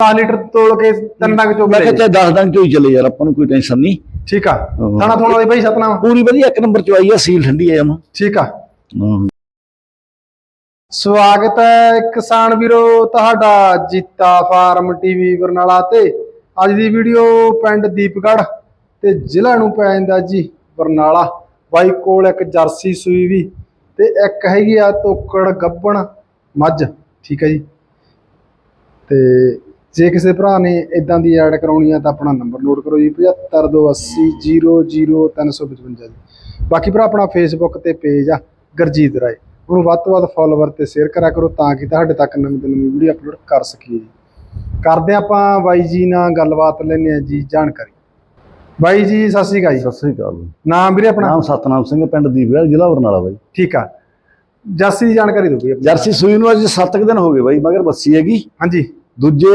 10 litre ਤੋਲ ਕੇ ਤਿੰਨ ਡੰਗ ਚੋ ਮੈਂ ਕਿਹਾ ਚਾਹੇ 10 ਦਿਨ ਚੋਂ ਹੀ ਚੱਲੇ ਯਾਰ ਆਪਾਂ ਨੂੰ ਕੋਈ ਟੈਨਸ਼ਨ ਨਹੀਂ। ਠੀਕ ਆ। ਥਾਣਾ ਥੋਣਾ ਦੀ ਬਈ ਸਤਨਾਮ। ਪੂਰੀ ਵਧੀਆ ਇੱਕ ਨੰਬਰ ਚ ਆਈ ਆ ਸੀਲ ਠੰਡੀ ਆ ਜਮਾ। ਠੀਕ ਆ। ਸਵਾਗਤ ਹੈ ਕਿਸਾਨ ਵੀਰੋ ਤੁਹਾਡਾ ਜੀਤਾ ਫਾਰਮ ਟੀਵੀ ਬਰਨਾਲਾ ਤੇ। ਅੱਜ ਦੀ ਵੀਡੀਓ ਪਿੰਡ ਦੀਪਗੜ੍ਹ ਤੇ ਜ਼ਿਲ੍ਹਾ ਨੂੰ ਪੈ ਜਾਂਦਾ ਜੀ ਬਰਨਾਲਾ। ਬਾਈ ਕੋਲ ਇੱਕ ਜਰਸੀ ਸੂਈ ਵੀ ਤੇ ਇੱਕ ਹੈਗੀ ਆ ਤੋਕੜ ਗੱਬਣ ਮੱਝ। ਠੀਕ ਹੈ ਜੀ। ਤੇ ਜੇ ਕਿਸੇ ਭਰਾ ਨੇ ਇਦਾਂ ਦੀ ਐਡ ਕਰਾਉਣੀ ਆ ਤਾਂ ਆਪਣਾ ਨੰਬਰ ਨੋਟ ਕਰੋ ਜੀ 7528000355 ਜੀ। ਬਾਕੀ ਭਰਾ ਆਪਣਾ ਫੇਸਬੁੱਕ ਤੇ ਪੇਜ ਆ ਗਰਜੀਤ ਰਾਏ। ਉਹਨੂੰ ਵੱਧ ਤੋਂ ਵੱਧ ਫੋਲੋਵਰ ਤੇ ਸ਼ੇਅਰ ਕਰਿਆ ਕਰੋ ਤਾਂ ਕਿ ਤੁਹਾਡੇ ਤੱਕ ਨਵੀਂ ਤੋਂ ਨਵੀਂ ਵੀਡੀਓ ਅਪਲੋਡ ਕਰ ਸਕੀਏ ਜੀ। ਕਰਦੇ ਆਪਾਂ ਬਾਈ ਜੀ ਨਾਲ ਗੱਲਬਾਤ ਲੈਣੇ ਆ ਜੀ ਜਾਣਕਾਰੀ। ਬਾਈ ਜੀ ਸਤਿ ਸ਼੍ਰੀ ਅਕਾਲ ਜੀ। ਸਤਿ ਸ੍ਰੀ ਅਕਾਲ। ਨਾਮ ਵੀਰੇ ਆਪਣਾ? ਨਾਮ ਸਤਨਾਮ ਸਿੰਘ ਪਿੰਡ ਦੀਪਗੜ੍ਹ ਜ਼ਿਲ੍ਹਾ ਬਰਨਾਲਾ ਬਾਈ। ਠੀਕ ਆ। ਜਰਸੀ ਦੀ ਜਾਣਕਾਰੀ ਦਿਓ ਵੀ। ਜਰਸੀ ਸੂਈ ਨੂੰ ਅੱਜ 7 ਦਿਨ ਹੋ ਗਏ ਬਾਈ ਮਗਰ ਬੱਸੀ ਹੈਗੀ। ਹਾਂਜੀ। ਦੂਜੇ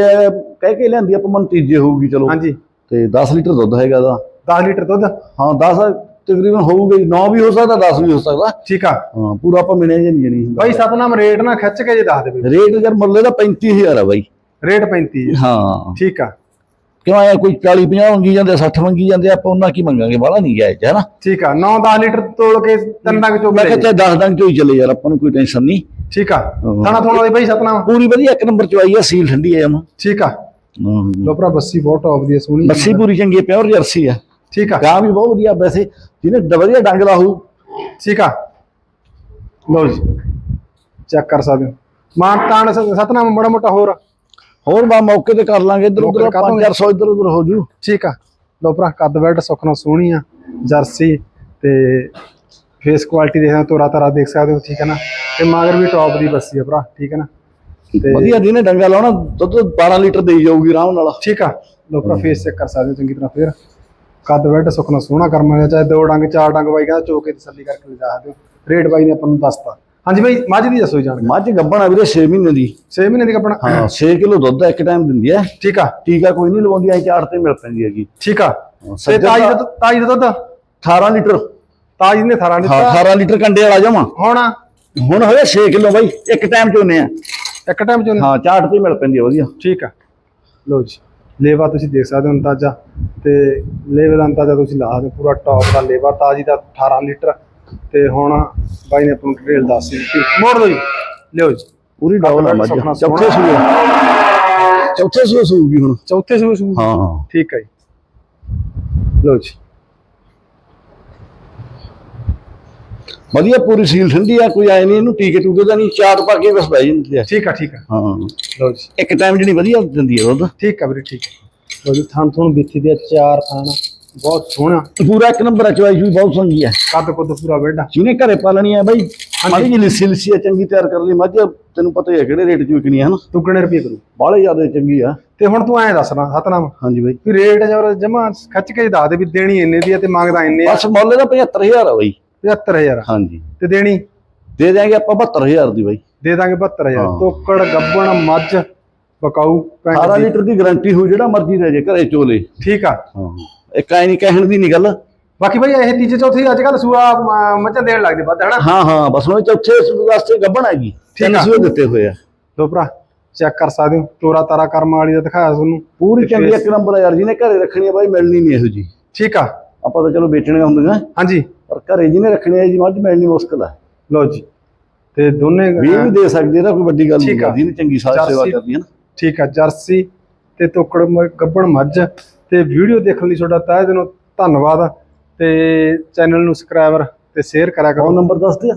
ਕਹਿ ਕੇ ਲਿਆਂਦੀ ਆਪਾਂ ਮਨ ਤੀਜੇ ਹੋਊਗੀ ਚਲੋ। ਹਾਂਜੀ। ਤੇ 10 ਲੀਟਰ ਦੁੱਧ ਹੈਗਾ ਦਾ। 10 ਲੀਟਰ ਦੁੱਧ? ਹਾਂ 10 ਤਕਰੀਬਨ ਹੋਊਗਾ 9 ਵੀ ਹੋ ਸਕਦਾ 10 ਵੀ ਹੋ ਸਕਦਾ। ਠੀਕ ਆ। ਹਾਂ ਪੂਰਾ ਆਪਾਂ ਮਿਣੇ ਜੇ ਨਹੀਂ ਜਣੀ ਬਾਈ ਸਤਨਾਮ ਰੇਟ ਨਾ ਖਿੱਚ ਕੇ ਜੇ ਦੱਸ ਦੇ ਬਈ ਰੇਟ ਯਾਰ ਮੁੱਲੇ ਦਾ 35000 ਆ ਬਾਈ। ਰੇਟ 35 ਹੈ। ਹਾਂ। ਠੀਕ ਆ। ਕਿਉਂ ਆਇਆ ਕੋਈ 40 50 ਮੰਗੀ ਜਾਂਦੇ 60 ਮੰਗੀ ਜਾਂਦੇ ਆਪਾਂ ਉਹਨਾਂ ਕੀ ਮੰਗਾਂਗੇ? ਬਾਹਲਾ ਨਹੀਂ ਗਿਆ ਹੈ ਨਾ? ਠੀਕ ਆ 9-10 ਲੀਟਰ ਤੋਲ ਕੇ ਤਿੰਨ ਡੰਗ ਚੋ ਮੈਂ ਕਿਹਾ ਚਾਹੇ 10 ਦਿਨ ਚੋਂ ਹੀ ਚੱਲੇ ਯਾਰ ਆਪਾਂ ਨੂੰ ਕੋਈ ਟੈਨਸ਼ਨ ਨਹੀਂ। ਠੀਕ ਆ ਹਾਂ। ਥਾਣਾ ਥੋਣਾ ਦੀ ਬਈ ਸਤਨਾਮ। ਪੂਰੀ ਵਧੀਆ ਇੱਕ ਨੰਬਰ ਚ ਆਈ ਆ ਸੀਲ ਠੰਡੀ ਆ ਜਮਾ। ਠੀਕ ਆ। ਲੋ ਭਰਾ ਬੱਸੀ ਬਹੁਤ ਟੌਪ ਦੀ ਹੈ ਸੋਹਣੀ ਬੱਸੀ ਪੂਰੀ ਚੰਗੀ ਹੈ ਪਿਓਰ ਜਰਸੀ ਆ। ਠੀਕ ਆ। ਗਾਂ ਵੀ ਬਹੁਤ ਵਧੀਆ ਵੈਸੇ ਜਿਹਨੇ ਵਧੀਆ ਡੰਗ ਦਾ ਹੋਊ। ਠੀਕ ਆ। ਲਓ ਜੀ ਚੈੱਕ ਕਰ ਸਕਦੇ ਹੋ। ਮਾਨ ਤਾਨ ਸ- ਸਤਨਾਮ ਮੜਾ ਮੋਟਾ ਹੋਰ। ਹੋਰ ਬਾ ਮੌਕੇ ਤੇ ਕਰ ਲਾਂਗੇ ਇਧਰ ਉਧਰ ਤੇ ਕਰ ਲਾਂਗੇ। 500 ਇਧਰ ਉਧਰ ਹੋ ਜੂ। ਠੀਕ ਆ। ਲਓ ਭਰਾ ਕੱਦ ਬੈਲਟ ਸੁੱਖਣਾ ਸੋਹਣੀ ਆ ਜਰਸੀ ਤੇ ਫੇਸ ਕੁਆਲਿਟੀ ਦੇਖਦੇ ਤੋਰਾ ਤਾਰਾ ਦੇਖ ਸਕਦੇ ਹੋ ਠੀਕ ਹੈ ਨਾ? ਤੇ ਮਗਰ ਵੀ ਟੌਪ ਦੀ ਬੱਸੀ ਆ ਭਰਾ ਠੀਕ ਹੈ ਨਾ? ਵਧੀਆ ਜਿਹਨੇ ਡੰਗਾ ਲਾਉਣਾ ਦੁੱਧ 12 ਲੀਟਰ ਦੇਈ ਜਾਊਗੀ ਆਰਾਮ ਨਾਲ। ਠੀਕ ਆ। ਲੋ ਭਰਾ ਫੇਸ ਚੈੱਕ ਕਰ ਸਕਦੇ ਹੋ ਚੰਗੀ ਤਰ੍ਹਾਂ ਫੇਰ। ਕੱਦ ਬੈਲਟ ਸੁੱਖਣਾ ਸੋਹਣਾ ਕਰਮ ਵਾਲਾ ਚਾਹੇ ਦੋ ਡੰਗ ਚਾਰ ਡੰਗ ਬਾਈ ਕਹਿੰਦਾ ਚੋਕੇ ਤਸੱਲੀ ਕਰਕੇ ਲਿਜਾ ਸਕਦੇ ਹੋ। ਰੇਟ ਬਾਈ ਨੇ ਆਪਾਂ ਨੂੰ ਦੱਸਤਾ। ਹਾਂਜੀ ਬਾਈ ਮੱਝ ਦੀ ਦੱਸੋ ਜਾਣ ਮੱਝ ਗੱਬਣ ਆ ਵੀਰੇ 6 ਮਹੀਨੇ ਦੀ। 6 ਮਹੀਨੇ ਦੀ ਕੱਪਣਾ ਹਾਂ 6 ਕਿਲੋ ਦੁੱਧ ਆ ਇੱਕ ਟਾਈਮ ਦਿੰਦੀ ਹੈ। ਠੀਕ ਆ। ਟੀਕਾ ਕੋਈ ਨਹੀਂ ਲਵਾਉਂਦੀ ਐ ਚਾਰ ਤੇ ਮਿਲ ਪੈਂਦੀ ਹੈਗੀ। ਠੀਕ ਆ। ਤੇ ਤਾਜੀ ਦਾ ਤਾਜੀ ਦਾ ਦੁੱਧ? 18 ਲੀਟਰ। ਤਾਜੀ ਨੇ 18 ਹਾਂ ਦਿੱਤਾ 18 ਲੀਟਰ ਕੰਡੇ ਵਾਲਾ ਜਮਾ। ਹੁਣ? ਹੁਣ ਹੋਇਆ 6 ਕਿਲੋ ਬਾਈ ਇੱਕ ਟਾਈਮ ਚੋਨੇ ਆ। ਇੱਕ ਟਾਈਮ ਚ ਹਾਂ ਚਾਰ ਤੇ ਮਿਲ ਪੈਂਦੀ ਹੈ ਵਧੀਆ। ਠੀਕ ਆ। ਲਓ ਜੀ ਲੇਵਾ ਤੁਸੀਂ ਦੇਖ ਸਕਦੇ ਹੋ ਅੰਦਾਜ਼ਾ। ਤੇ ਲੇਵੇ ਦਾ ਅੰਦਾਜ਼ਾ ਤੁਸੀਂ ਲਾ ਸਕਦੇ ਪੂਰਾ ਟੌਪ ਦਾ ਲੇਵਾ ਤਾਜੀ ਦਾ 18 ਲੀਟਰ। ਤੇ ਹੁਣ ਬਾਈ ਨੇ ਆਪਾਂ ਨੂੰ ਡਿਟੇਲ ਦੱਸ ਦਿੱਤੀ। ਮੋੜ ਲਓ ਜੀ। ਲਿਓ ਜੀ। ਪੂਰੀ ਡਬਲ ਆ ਮੱਝ। ਚੌਥੇ ਸੂਏ। ਚੌਥੇ ਸੂਏ ਸੂਗੀ ਹੁਣ। ਚੌਥੇ ਸੂਏ ਸੂ ਹਾਂ। ਠੀਕ ਹੈ ਜੀ। ਲਓ ਜੀ। ਵਧੀਆ ਪੂਰੀ ਸੀਲ ਠੰਡੀ ਆ ਕੋਈ ਆਏ ਨਹੀਂ ਇਹਨੂੰ ਟੀਕੇ ਟੂਕੇ ਦਾ ਨਹੀਂ ਚਾਰ ਪਾ ਕੇ ਬਸ ਬਹਿ ਜਾਂਦੀ ਆ। ਠੀਕ ਆ ਠੀਕ ਆ। ਹਾਂ। ਲਓ ਜੀ। ਇੱਕ ਟਾਈਮ ਜਿਹੜੀ ਵਧੀਆ ਦਿੰਦੀ ਹੈ ਦੁੱਧ। ਠੀਕ ਆ ਵੀਰੇ ਠੀਕ ਆ। ਲਓ ਜੀ ਥਾਂ ਥੋਂ ਬਿੱਥੀ ਦੇ ਚਾਰ ਥਾਂ ਬਹੁਤ ਸੋਹਣਾ। ਪੂਰਾ ਇੱਕ ਨੰਬਰ ਚਵਾਈ ਵੀ ਬਹੁਤ ਚੰਗੀ ਆ। ਕੱਦ ਕੁੱਦ ਪੂਰਾ ਬੈਠਾ ਜਿਹਨੇ ਘਰੇ ਪਾਲਣੀ ਆ ਬਾਈ ਮਾੜੀ ਜਿਹੀ ਲਿੱਸੀ ਲਿੱਸੀ ਆ ਚੰਗੀ ਤਿਆਰ ਕਰ ਲਈ। ਮੱਝ ਤੈਨੂੰ ਪਤਾ ਹੀ ਹੈ ਕਿਹੜੇ ਰੇਟ 'ਚ ਵਿਕਣੀ ਆ ਹਨਾ? ਦੁੱਗਣੇ ਰੁਪਏ ਕਰੂ? ਬਾਹਲੇ ਜ਼ਿਆਦਾ ਚੰਗੀ ਆ। ਤੇ ਹੁਣ ਤੂੰ ਐਂ ਦੱਸਣਾ ਸਤਨਾਮ। ਹਾਂਜੀ ਬਾਈ। ਵੀ ਰੇਟ ਜਰ ਜਮਾ ਖੱਚ ਕੇ ਦੱਸ ਦੇ ਵੀ ਦੇਣੀ ਇੰਨੇ ਦੀ ਆ ਤੇ ਮੰਗਦਾ ਇੰਨੇ ਆ। ਬਸ ਮੁੱਲ ਦਾ 75000 ਆ ਬਾਈ। 75000 ਹਾਂਜੀ। ਤੇ ਦੇਣੀ? ਦੇ ਦਿਆਂਗੇ ਆਪਾਂ 72000 ਦੀ ਬਾਈ। ਦੇ ਦਾਂਗੇ 72000 ਹਾਂ। ਤੋਕੜ ਗੱਬਣ ਮੱਝ ਪੈਂਟ 18 ਦੀ। ਲੀਟਰ ਦੀ ਗਾਰੰਟੀ ਹੋ ਜਿਹੜਾ ਮਰਜ਼ੀ ਲੈ ਜੇ ਘਰੇ ਚੋਲੇ। ਠੀਕ ਆ। ਹਾਂ। ਇੱਕ ਐ ਨਹੀਂ ਕਹਿਣ ਦੀ ਨਹੀਂ ਗੱਲ। ਬਾਕੀ ਭਾਈ ਇਹ ਤੀਜੇ ਚੌਥੇ ਅੱਜ ਕੱਲ ਸੂਆ ਮੱਝਾਂ ਦੇਣ ਲੱਗਦੇ ਵੱਧ ਹਨਾ? ਹਾਂ ਹਾਂ ਬਸ ਉਹ ਚੌਥੇ ਵਾਸਤੇ ਗੱਬਣ ਹੈਗੀ ਤਿੰਨ ਆ। ਸੂਏ ਦਿੱਤੇ ਹੋਏ ਆ। ਲੋ ਭਰਾ ਚੈੱਕ ਕਰ ਸਕਦੇ ਹੋ। ਤੋਰਾ ਤਾਰਾ ਕਰਮ ਵਾਲੀ ਦਾ ਦਿਖਾਇਆ ਤੁਹਾਨੂੰ। ਪੂਰੀ ਚੰਗੀ ਇੱਕ ਨੰਬਰ ਆ ਯਾਰ ਜਿਹਨੇ ਘਰੇ ਰੱਖਣੀ ਆ ਬਾਈ ਮਿਲਣੀ ਨਹੀਂ ਇਹੋ ਜੀ। ਠੀਕ ਆ। ਆਪਾਂ ਤਾਂ ਚਲੋ ਵੇਚਣੀਆਂ ਹੁੰਦੀਆਂ। ਹਾਂਜੀ। ਪਰ ਘਰੇ ਜਿਹਨੇ ਰੱਖਣੀ ਆ ਜੀ ਮੱਝ ਮਿਲਣੀ ਮੁਸ਼ਕਲ ਆ। ਲੋ ਜੀ। ਤੇ ਦੋਨੇ ਵੀ ਵੀ ਦੇ ਸਕਦੇ ਇਹਦਾ ਕੋਈ ਵੱਡੀ ਗੱਲ ਨਹੀਂ ਠੀਕ ਆ। ਜਿਹਨੇ ਚੰਗੀ ਸਾਜ ਸੇਵਾ ਜਰਸੀ- ਕਰਦੀ ਹੈ ਨਾ। ਠੀਕ ਆ ਜਰਸੀ ਤੇ ਤੋਕੜ ਮ- ਗੱਬਣ ਮੱਝ। ਤੇ ਵੀਡੀਓ ਦੇਖਣ ਲਈ ਤੁਹਾਡਾ ਤਹਿ ਦਿਲੋਂ ਧੰਨਵਾਦ। ਤੇ ਚੈਨਲ ਨੂੰ ਸਬਸਕ੍ਰਾਈਬਰ ਤੇ ਸ਼ੇਅਰ ਕਰਿਆ ਕਰੋ। ਨੰਬਰ ਦੱਸ ਦਿਆ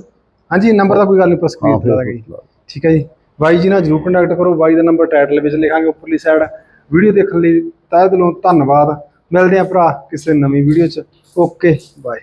ਹਾਂਜੀ ਨੰਬਰ ਦਾ ਕੋਈ ਗੱਲ ਨਹੀਂ ਪਰ ਸਕਰੀਨ ਤੇ ਫਿਰ ਦਾਂਗੇ ਠੀਕ ਹੈ ਜੀ। ਬਾਈ ਜੀ ਨਾਲ ਜਰੂਰ ਕੰਟੈਕਟ ਕਰੋ। ਬਾਈ ਦਾ ਨੰਬਰ ਟਾਈਟਲ ਵਿੱਚ ਲਿਖਾਂਗੇ ਉੱਪਰਲੀ ਸਾਈਡ ਵੀਡੀਓ ਦੇਖਣ ਲਈ ਤਹਿ ਦਿਲੋਂ ਧੰਨਵਾਦ। ਮਿਲਦੇ ਹਾਂ ਭਰਾ ਕਿਸੇ ਨਵੀਂ ਵੀਡੀਓ 'ਚ। Okay bye